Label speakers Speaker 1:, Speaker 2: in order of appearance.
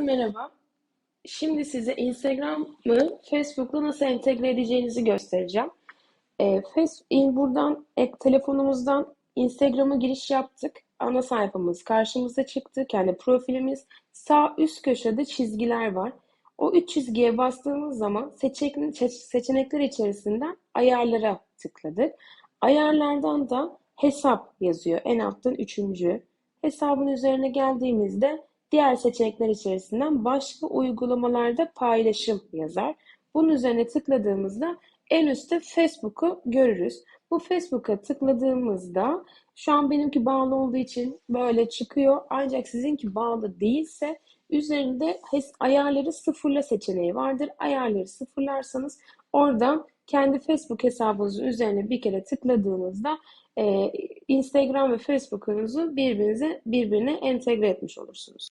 Speaker 1: Merhaba. Şimdi size Instagram'ı Facebook'la nasıl entegre edeceğinizi göstereceğim. Ee, Face, in- buradan e, telefonumuzdan Instagram'a giriş yaptık. Ana sayfamız karşımıza çıktı. Kendi profilimiz. Sağ üst köşede çizgiler var. O üç çizgiye bastığımız zaman seçenek, seçenekler içerisinden ayarlara tıkladık. Ayarlardan da hesap yazıyor. En alttan üçüncü. Hesabın üzerine geldiğimizde diğer seçenekler içerisinden başka uygulamalarda paylaşım yazar. Bunun üzerine tıkladığımızda en üstte Facebook'u görürüz. Bu Facebook'a tıkladığımızda şu an benimki bağlı olduğu için böyle çıkıyor. Ancak sizinki bağlı değilse üzerinde ayarları sıfırla seçeneği vardır. Ayarları sıfırlarsanız oradan kendi Facebook hesabınızın üzerine bir kere tıkladığınızda e, Instagram ve Facebook'unuzu birbirinize birbirine entegre etmiş olursunuz.